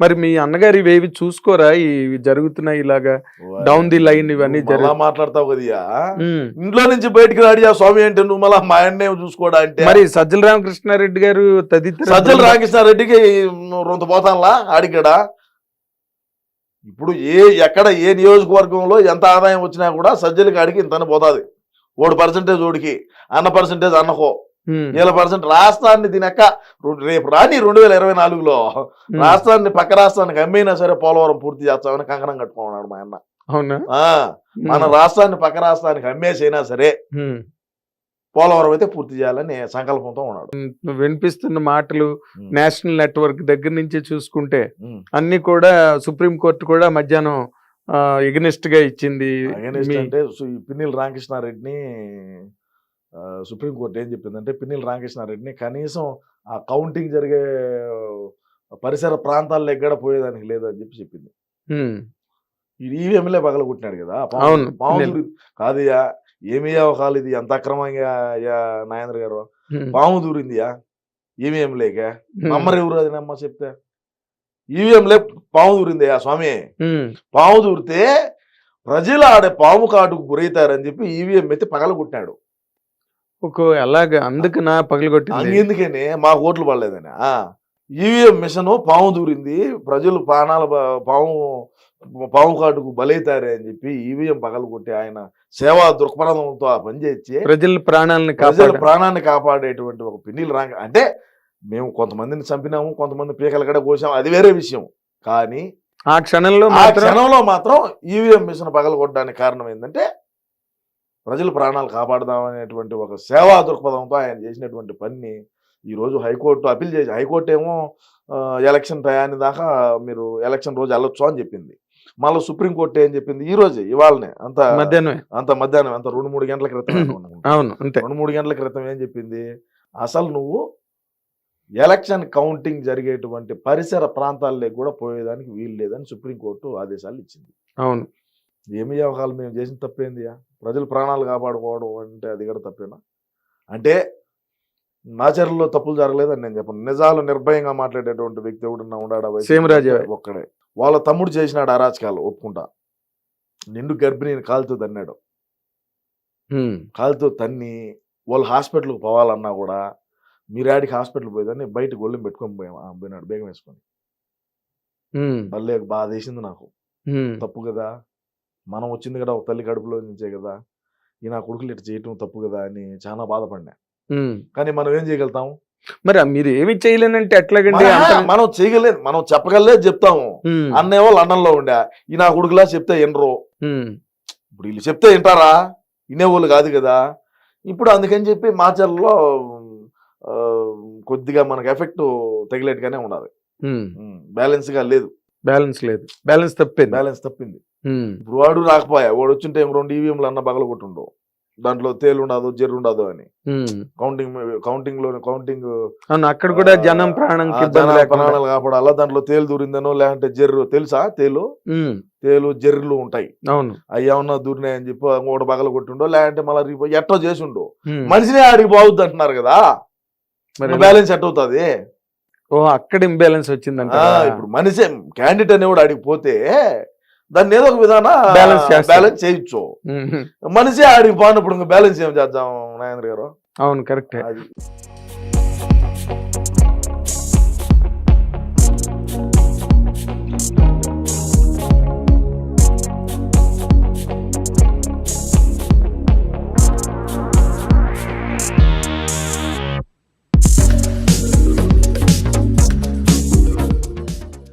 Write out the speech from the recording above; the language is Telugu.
మరి మీ అన్నగారు ఇవేవి చూసుకోరా? ఇవి జరుగుతున్నాయి ఇలాగా డౌన్ ది లైన్ ఇవన్నీ మళ్ళా జరుగు మాట్లాడతావు కదయ్యా. ఇంట్లో నుంచి బయటికి రాడియా స్వామి అంటే నువ్వు మళ్ళా మా అన్నే చూసుకోవడా అంటే? మరి సజ్జల రామకృష్ణారెడ్డి గారు తదితర సజ్జల రామకృష్ణారెడ్డికి రొంత పోతానులా ఆడికడా ఇప్పుడు ఏ ఎక్కడ ఏ నియోజకవర్గంలో ఎంత ఆదాయం వచ్చినా కూడా సజ్జలకి ఆడికి ఇంతని పోతాది. ఓడి పర్సంటేజ్ ఓడికి అన్న పర్సంటేజ్ అన్నకో. వీళ్ళ పర్సెంట్ రాష్ట్రాన్ని తినక రేపు రాని రెండు వేల ఇరవై నాలుగులో. రాష్ట్రాన్ని పక్క రాష్ట్రానికి అమ్మైనా సరే పోలవరం పూర్తి చేస్తామని కంకణం కట్టుకున్నాడు మా అన్న. అవునా? మన రాష్ట్రాన్ని పక్క రాష్ట్రానికి అమ్మేసైనా సరే. పోలవరం అయితే పూర్తి చేయాలని సంకల్పంతో ఉన్నాడు. వినిపిస్తున్న మాటలు నేషనల్ నెట్వర్క్ దగ్గర నుంచి చూసుకుంటే. అన్ని కూడా సుప్రీం కోర్టు కూడా మధ్యాహ్నం ఎగనిస్ట్గా ఇచ్చింది అంటే పిన్నిల్ రామకృష్ణారెడ్డిని సుప్రీంకోర్టు ఏం చెప్పిందంటే పిన్నిల్ రామకృష్ణారెడ్డిని కనీసం ఆ కౌంటింగ్ జరిగే పరిసర ప్రాంతాల్లో ఎక్కడ పోయేదానికి లేదని చెప్పి చెప్పింది. ఈవీఎంలే పగల కొట్టినాడు కదా పాము- కాదయ్యా ఏమి అవకాలు ఇది ఎంత అక్రమంగా అయ్యా నాగేంద్ర గారు. పాము దూరిందియా? ఈవీఎం లేక. నమ్మరు ఎవరు అది నమ్మ చెప్తే? ఈవీఎంలే పాము దూరిందయ్యా స్వామి. పాము దూరితే ప్రజలు ఆడే పాము కాటుకు గురవుతారని చెప్పి ఈవీఎం అయితే పగలగొట్టాడు ఒక అలాగా అందుకనా పగలగొట్టింది? అందుకనే మా ఓట్లు పడలేదని. ఈవీఎం మిషన్ పాము దూరింది. ప్రజలు ప్రాణాల పాము పాము కాటుకు బలైతారే అని చెప్పి ఈవీఎం పగలగొట్టి ఆయన సేవా దృక్పథంతో ఆ పని చేసి ప్రజల ప్రాణాలను ప్రజల ప్రాణాన్ని కాపాడేటువంటి ఒక పిన్నిలు రాంగ. అంటే మేము కొంతమందిని చంపినాము కొంతమంది పీకలు కూడా కోసాము అది వేరే విషయం. కానీ ఆ క్షణంలో ఆ క్షణంలో మాత్రం ఈవీఎం మిషన్ పగలగొట్టడానికి కారణం ఏంటంటే ప్రజల ప్రాణాలు కాపాడదామనేటువంటి ఒక సేవా దృక్పథంతో ఆయన చేసినటువంటి పనిని ఈ రోజు హైకోర్టు అప్పీల్ చేసి హైకోర్టు ఏమో ఎలక్షన్ టయాన్ని దాకా మీరు ఎలక్షన్ రోజు వెళ్ళొచ్చు అని చెప్పింది. మళ్ళీ సుప్రీంకోర్టు ఏం చెప్పింది? ఈ రోజే ఇవాళనే అంత మధ్యాహ్నమే. అంత మధ్యాహ్నం అంత రెండు మూడు గంటల క్రితం. అవును అంతే. రెండు మూడు గంటల క్రితం ఏం చెప్పింది? అసలు నువ్వు ఎలక్షన్ కౌంటింగ్ జరిగేటువంటి పరిసర ప్రాంతాల్లో కూడా పోయేదానికి వీలు లేదని సుప్రీంకోర్టు ఆదేశాలు ఇచ్చింది. అవును. ఏమి అవకాశాలు మేము చేసిన తప్పేంది ప్రజల ప్రాణాలు కాపాడుకోవడం అంటే అది కూడా తప్పేనా? అంటే నా చర్యల్లో తప్పులు జరగలేదని నేను చెప్పను. నిజాలు నిర్భయంగా మాట్లాడేటువంటి వ్యక్తి ఎవడన్నా వైసీపీ సీమరాజే. ఒక్కడే. వాళ్ళ తమ్ముడు చేసినాడు అరాచకాలు ఒప్పుకుంటా. నిండు గర్భిణిని కాలుతో తన్నాడు. కాలుతో తన్ని వాళ్ళు హాస్పిటల్కి పోవాలన్నా కూడా మీరాడికి హాస్పిటల్ పోయేదాన్ని బయట గొళ్ళెం పెట్టుకొని పోయాం. పోయినాడు బేగం వేసుకొని. భలే బాధ వేసింది నాకు. తప్పు కదా? మనం వచ్చింది కదా ఒక తల్లి కడుపులో నుంచే కదా ఈ నా కొడుకులు ఇట్లా చేయటం తప్పు కదా అని చాలా బాధపడినా. కానీ మనం ఏం చేయగలుగుతాం? మరి మీరు ఏమి చేయలేనంటే ఎట్లాగండి? మన- చేయగలేదు మనం చెప్పగలేదు చెప్తాము. ఉమ్. అన్నేమో లండన్లో ఉండా ఈ నా కొడుకులా చెప్తే ఎనరు ఉమ్. ఇప్పుడు వీళ్ళు చెప్తే వింటారా? వినేవాళ్ళు కాదు కదా. ఇప్పుడు అందుకని చెప్పి మాచర్లో ఆ, కొద్దిగా మనకు ఎఫెక్ట్ తగిలేట్టుగానే ఉండాలి. ఉమ్. బ్యాలెన్స్గా లేదు. బ్యాలెన్స్ లేదు. బ్యాలెన్స్ తప్పింది. బ్యాలెన్స్ తప్పింది. ఇప్పుడు వాడు రాకపోయా? వాడు వచ్చింటే ఏం రెండు ఈవీఎంలు అన్న బగల కొట్టుండవు దాంట్లో తేలు ఉండదు జెర్రు ఉండదు అని. కౌంటింగ్ కౌంటింగ్లో కౌంటింగ్ అక్కడ కూడా జనం లేకుండా. ప్రాణాలు కాపాడాలా. దాంట్లో తేలు దూరిందనో లేదంటే జెర్రు తెలుసా తేలు. తేలు జెర్రులు ఉంటాయి. అవును. అవి ఏమన్నా దూరినాయని చెప్పి మూడు బగల కొట్టుండో లేదంటే మళ్ళీ రిపో ఎట్టో చేసి ఉండో. మనిషిని ఆడికి బాగుద్ది అంటున్నారు కదా? మరి బ్యాలెన్స్ ఎట్ అవుతుంది? ఓ అక్కడ ఇంబ్యాలెన్స్ వచ్చిందంట ఇప్పుడు మనిషి క్యాండిడేట్ అనేవాడు ఆడికి పోతే దాన్ని ఏదో ఒక విధాన చేస్తారు. బ్యాలెన్స్ చేయొచ్చు. మనిషి ఆడికి పోయినప్పుడు ఇంకా బ్యాలెన్స్ ఏం చేద్దాం నాయన గారు అవును కరెక్టే అది